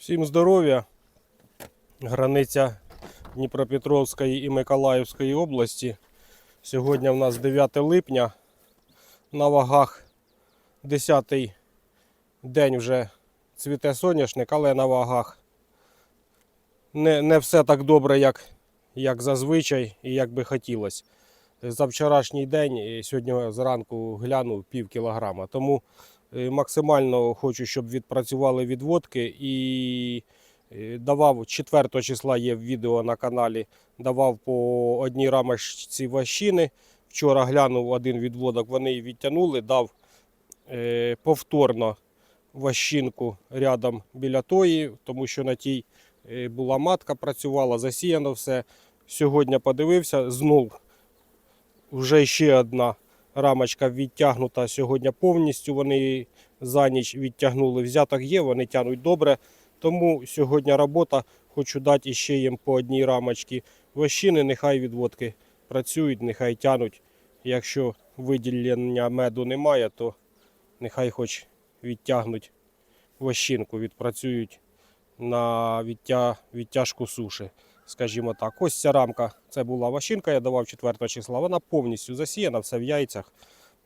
Всім здоров'я. Границя Дніпропетровської і Миколаївської області. Сьогодні в нас 9 липня. На вагах 10 день вже цвіте соняшник, але на вагах не, не все так добре, як, як зазвичай і як би хотілося. За вчорашній день і сьогодні зранку глянув пів кілограма. Тому Максимально хочу, щоб відпрацювали відводки і е, давав 4 числа є відео на каналі. Давав по одній рамочці ващини. Вчора глянув один відводок, вони її відтягнули, дав е, повторно ващинку рядом біля тої, тому що на тій е, була матка, працювала, засіяно все. Сьогодні подивився, знов вже ще одна рамочка відтягнута сьогодні повністю. Вони за ніч відтягнули. Взяток є, вони тягнуть добре. Тому сьогодні робота. Хочу дати ще їм по одній рамочці вощини, нехай відводки працюють, нехай тягнуть. Якщо виділення меду немає, то нехай хоч відтягнуть вощинку, відпрацюють на відтя... відтяжку суші. Скажімо так, ось ця рамка. Це була вощинка, я давав 4 числа. Вона повністю засіяна, все в яйцях.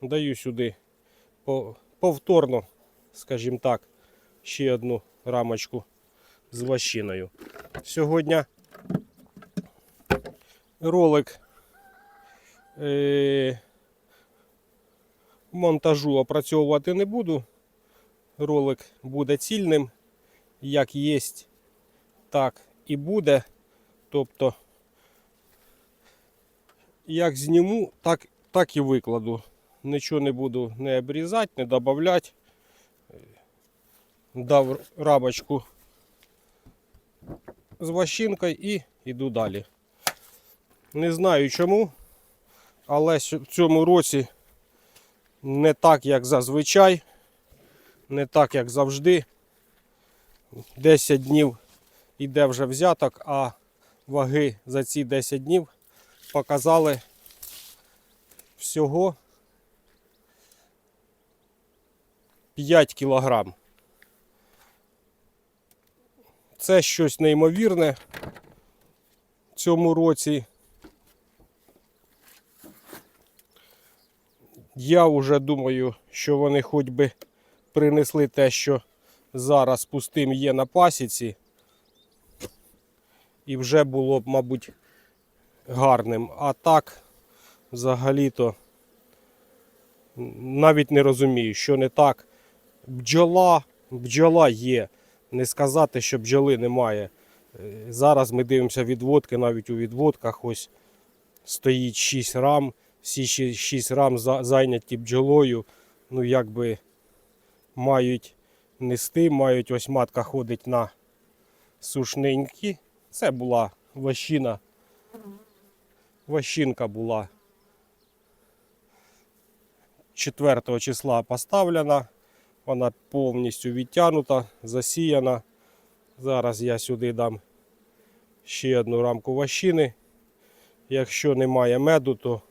Даю сюди повторно, скажімо так, ще одну рамочку з вощиною. Сьогодні ролик е- монтажу опрацьовувати не буду. Ролик буде цільним, як є, так і буде. Тобто, як зніму, так, так і викладу. Нічого не буду не обрізати, не додавати. Дав рамочку з ващинкою і йду далі. Не знаю чому, але в цьому році не так, як зазвичай, не так, як завжди. 10 днів іде вже взяток, а ваги за ці 10 днів показали всього 5 кілограм. Це щось неймовірне в цьому році. Я вже думаю, що вони хоч би принесли те, що зараз пустим є на пасіці і вже було б, мабуть, гарним. А так, взагалі-то, навіть не розумію, що не так. Бджола, бджола є. Не сказати, що бджоли немає. Е, Зараз ми дивимося відводки, навіть у відводках ось стоїть 6 рам. Всі 6 рам зайняті бджолою. Ну, якби мають нести, мають ось матка ходить на сушненькі. Це була ващина. Ващинка була 4 числа поставлена. Вона повністю відтягнута, засіяна. Зараз я сюди дам ще одну рамку ващини. Якщо немає меду, то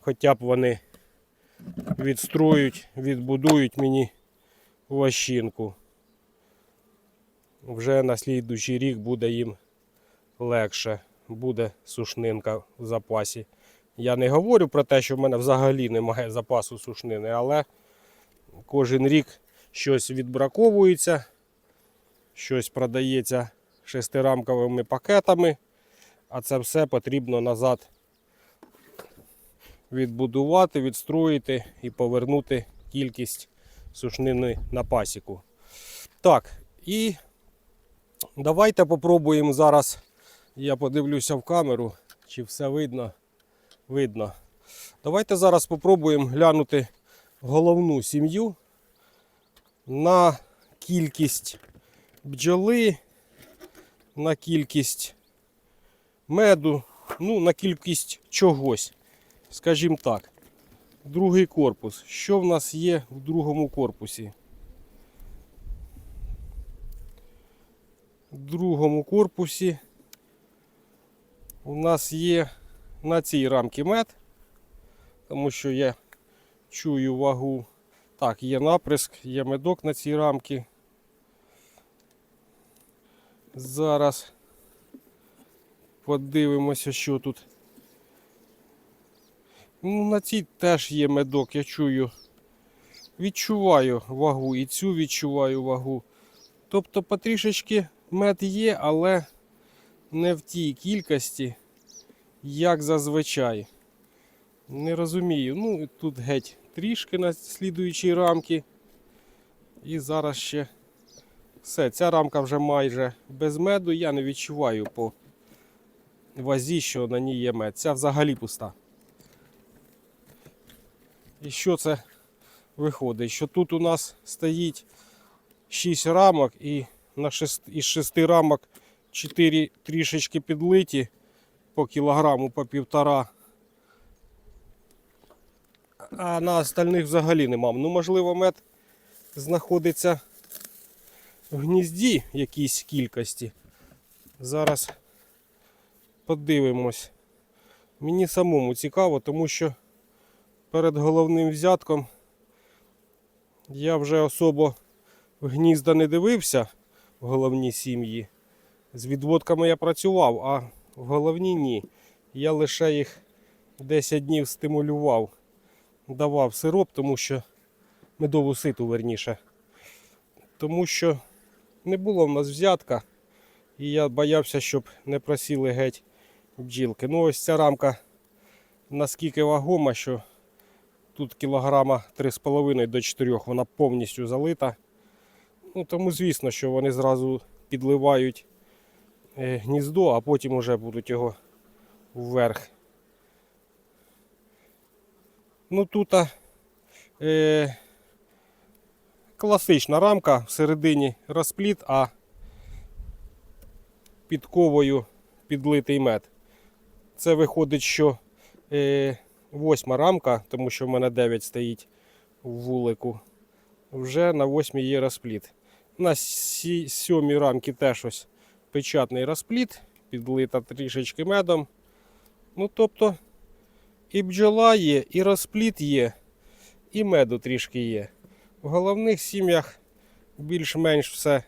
хоча б вони відстроють, відбудують мені ващинку вже на слідуючий рік буде їм легше, буде сушнинка в запасі. Я не говорю про те, що в мене взагалі немає запасу сушнини, але кожен рік щось відбраковується, щось продається шестирамковими пакетами, а це все потрібно назад відбудувати, відстроїти і повернути кількість сушнини на пасіку. Так, і Давайте попробуємо зараз. Я подивлюся в камеру, чи все видно. Видно. Давайте зараз попробуємо глянути головну сім'ю на кількість бджоли, на кількість меду, ну, на кількість чогось. Скажімо так. Другий корпус. Що в нас є в другому корпусі? Другому корпусі у нас є на цій рамці мед, тому що я чую вагу. Так, є наприск, є медок на цій рамці. Зараз подивимося, що тут. Ну, на цій теж є медок, я чую. Відчуваю вагу і цю відчуваю вагу. Тобто потрішечки мед є, але не в тій кількості, як зазвичай. Не розумію. Ну, тут геть трішки на слідуючій рамки. І зараз ще все. Ця рамка вже майже без меду. Я не відчуваю по вазі, що на ній є мед. Ця взагалі пуста. І що це виходить? Що тут у нас стоїть 6 рамок і на 6, із 6 рамок 4 трішечки підлиті по кілограму, по півтора. А на остальних взагалі нема. Ну, можливо, мед знаходиться в гнізді якійсь кількості. Зараз подивимось. Мені самому цікаво, тому що перед головним взятком я вже особо в гнізда не дивився в головній сім'ї. З відводками я працював, а в головній ні. Я лише їх 10 днів стимулював, давав сироп, тому що медову ситу верніше. Тому що не було в нас взятка, і я боявся, щоб не просіли геть бджілки. Ну ось ця рамка наскільки вагома, що тут кілограма 3,5 до 4 вона повністю залита. Ну, тому звісно, що вони зразу підливають е, гніздо, а потім вже будуть його вверх. Ну тут е, класична рамка, всередині розпліт, а під ковою підлитий мед. Це виходить, що е, восьма рамка, тому що в мене 9 стоїть в вулику. Вже на восьмій є розпліт. На сьомій рамці теж ось печатний розпліт, підлита трішечки медом. Ну, тобто, і бджола є, і розпліт є, і меду трішки є. В головних сім'ях більш-менш все,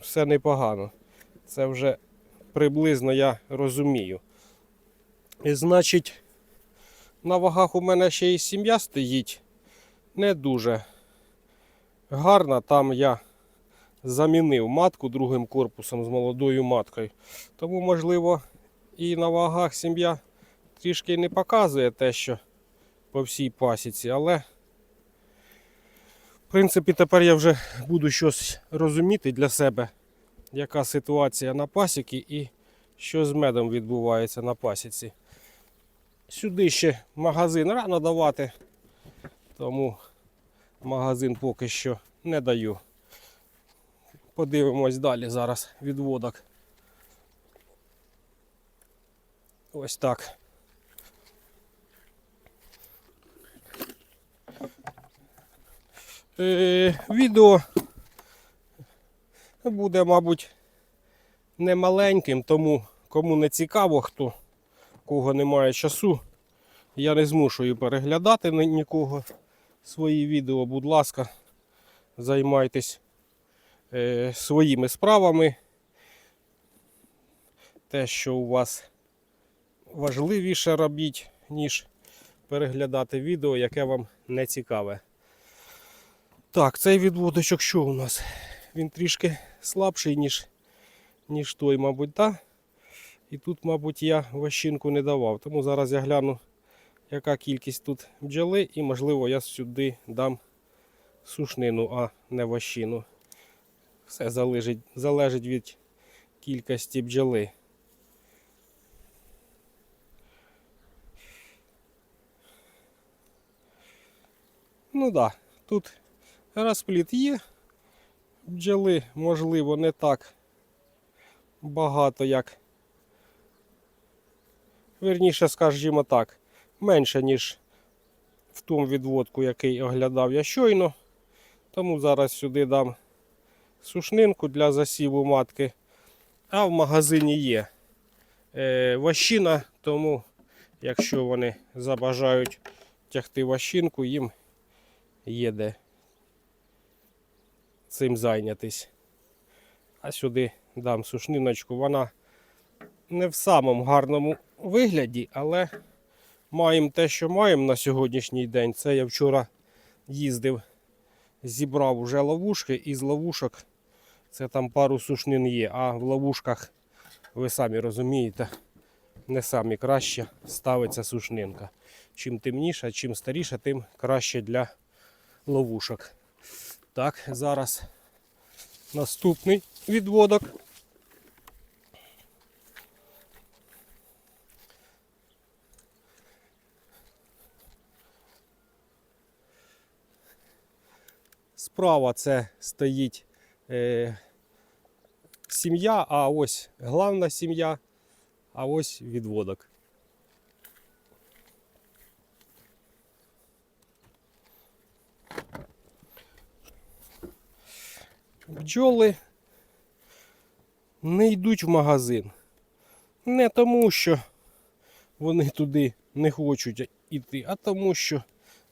все непогано. Це вже приблизно я розумію. І значить, на вагах у мене ще і сім'я стоїть не дуже гарна. Там я замінив матку другим корпусом з молодою маткою. Тому, можливо, і на вагах сім'я трішки не показує те, що по всій пасіці, але в принципі тепер я вже буду щось розуміти для себе, яка ситуація на пасіці і що з медом відбувається на пасіці. Сюди ще магазин рано давати, тому магазин поки що не даю. Подивимось далі зараз відводок. Ось так. Е, відео буде, мабуть, не маленьким, тому кому не цікаво, хто кого немає часу, я не змушую переглядати ні- нікого свої відео, будь ласка, займайтесь е, своїми справами. Те, що у вас важливіше робіть, ніж переглядати відео, яке вам не цікаве. Так, цей відводочок що у нас? Він трішки слабший, ніж, ніж той, мабуть, так? І тут, мабуть, я ващинку не давав. Тому зараз я гляну, яка кількість тут бджоли, і, можливо, я сюди дам сушнину, а не ващину. Все залежить, залежить від кількості бджоли. Ну да, тут розпліт є. Бджоли, можливо, не так багато, як Вірніше, скажімо так, менше, ніж в тому відводку, який оглядав я щойно. Тому зараз сюди дам сушнинку для засіву матки. А в магазині є е, ващина, тому якщо вони забажають тягти ващинку, їм є де цим зайнятись. А сюди дам сушниночку. Вона не в самому гарному вигляді, але маємо те, що маємо на сьогоднішній день. Це я вчора їздив, зібрав уже ловушки, і з ловушок це там пару сушнин є, а в ловушках, ви самі розумієте, не самі краще ставиться сушнинка. Чим темніша, чим старіша, тим краще для ловушок. Так, зараз наступний відводок. Справа це стоїть е, сім'я, а ось главна сім'я, а ось відводок. Бджоли не йдуть в магазин. Не тому, що вони туди не хочуть йти, а тому, що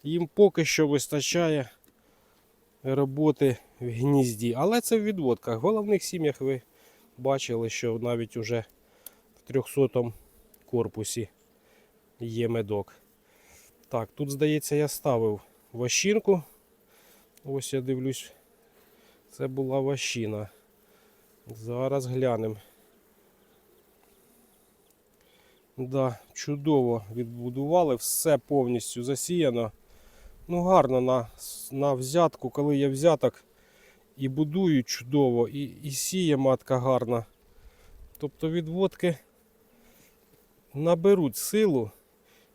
їм поки що вистачає роботи в гнізді. Але це в відводках. В головних сім'ях ви бачили, що навіть уже в 300 корпусі є медок. Так, тут, здається, я ставив ващинку. Ось я дивлюсь, це була ващина. Зараз глянемо. Да, чудово відбудували, все повністю засіяно. Ну, гарно на, на взятку, коли є взяток, і будують чудово, і, і сіє матка гарна. Тобто відводки наберуть силу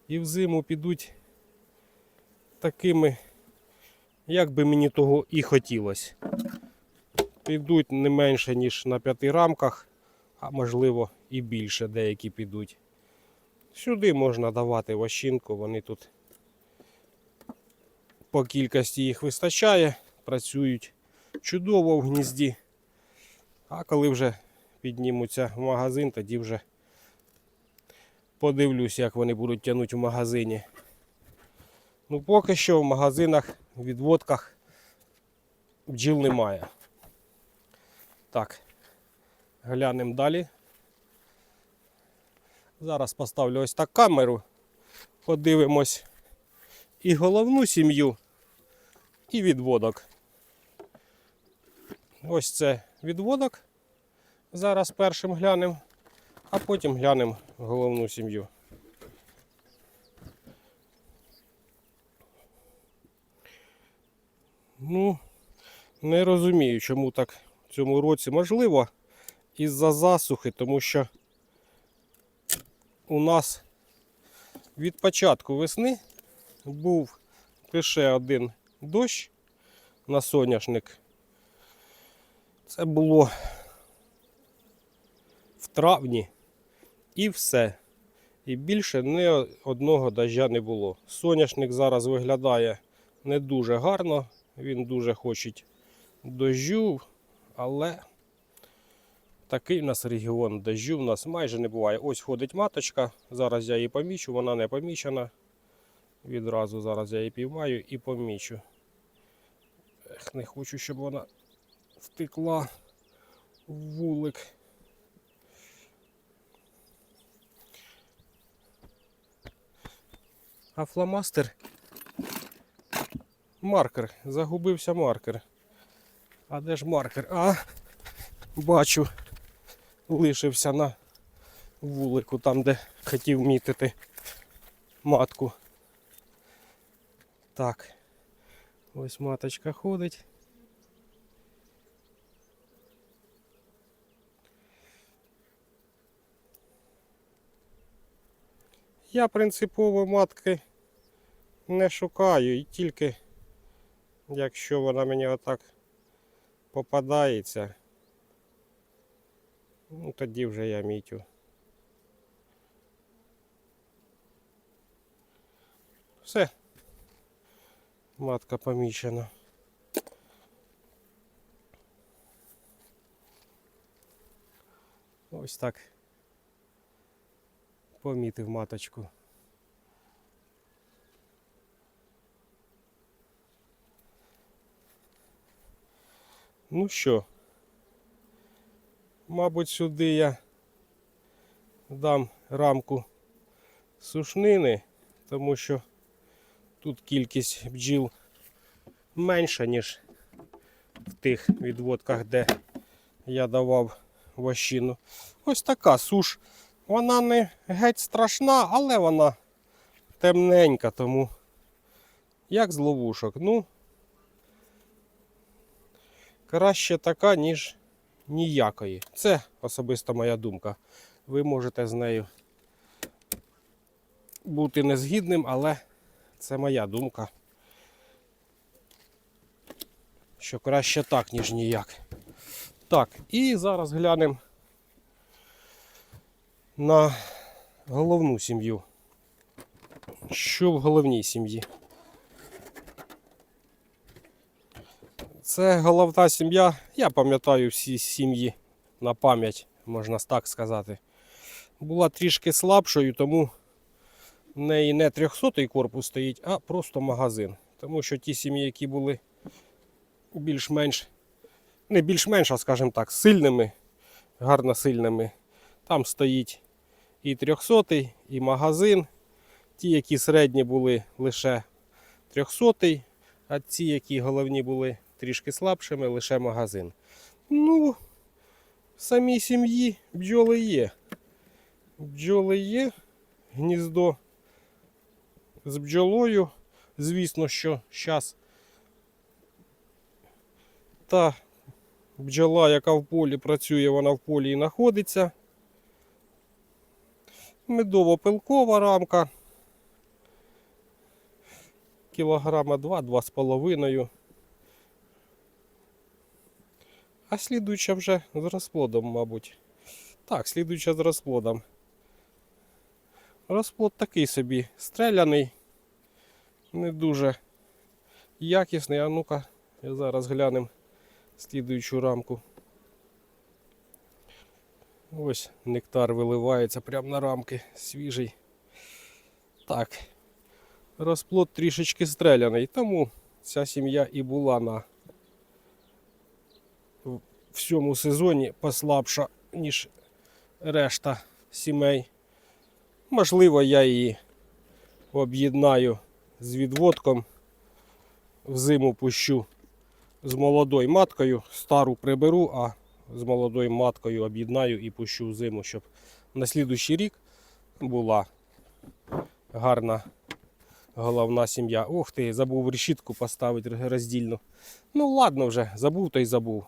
і взиму підуть такими, як би мені того і хотілося. Підуть не менше, ніж на п'яти рамках, а можливо і більше деякі підуть. Сюди можна давати ващинку, вони тут по кількості їх вистачає, працюють чудово в гнізді. А коли вже піднімуться в магазин, тоді вже подивлюсь, як вони будуть тягнути в магазині. Ну, поки що в магазинах, в відводках бджіл немає. Так, глянемо далі. Зараз поставлю ось так камеру. Подивимось і головну сім'ю, і відводок. Ось це відводок. Зараз першим глянемо, а потім глянемо головну сім'ю. Ну, не розумію, чому так в цьому році. Можливо, із-за засухи, тому що у нас від початку весни був лише один дощ на соняшник. Це було в травні і все. І більше ні одного дождя не було. Соняшник зараз виглядає не дуже гарно, він дуже хоче дощу, але такий у нас регіон дощу у нас майже не буває. Ось ходить маточка, зараз я її помічу, вона не помічена. Відразу зараз я її піймаю і помічу. Ех, не хочу, щоб вона втекла в вулик. А фломастер маркер, загубився маркер. А де ж маркер? А, бачу, лишився на вулику, там, де хотів мітити матку. Так, ось маточка ходить. Я принципово матки не шукаю і тільки якщо вона мені отак попадається, ну тоді вже я мітю. Все. Матка помічена. Ось так. Помітив маточку. Ну що, Мабуть, сюди я дам рамку сушнини, тому що тут кількість бджіл менша, ніж в тих відводках, де я давав вощину. Ось така суш. Вона не геть страшна, але вона темненька, тому як з ловушок. Ну, краще така, ніж ніякої. Це особисто моя думка. Ви можете з нею бути незгідним, але це моя думка. Що краще так, ніж ніяк. Так, і зараз глянемо на головну сім'ю. Що в головній сім'ї? Це головна сім'я. Я пам'ятаю всі сім'ї на пам'ять, можна так сказати. Була трішки слабшою, тому в не 300-й корпус стоїть, а просто магазин. Тому що ті сім'ї, які були більш-менш, не більш-менш, а скажімо так, сильними, гарно сильними, там стоїть і 300-й, і магазин. Ті, які середні були лише 300-й, а ці, які головні були трішки слабшими, лише магазин. Ну, в самій сім'ї бджоли є. Бджоли є, гніздо з бджолою. Звісно, що зараз та бджола, яка в полі працює, вона в полі і знаходиться. Медово-пилкова рамка. Кілограма 2-2 з половиною. А слідуюча вже з розплодом, мабуть. Так, слідуюча з розплодом. Розплод такий собі стреляний, не дуже якісний. А ну-ка, я зараз глянем слідуючу рамку. Ось нектар виливається прямо на рамки, свіжий. Так, розплод трішечки стреляний, тому ця сім'я і була на в цьому сезоні послабша, ніж решта сімей. Можливо, я її об'єднаю з відводком. Взиму пущу з молодою маткою, стару приберу, а з молодою маткою об'єднаю і пущу в зиму, щоб на слідущий рік була гарна головна сім'я. Ох ти, забув решітку поставити роздільну. Ну ладно вже, забув то й забув.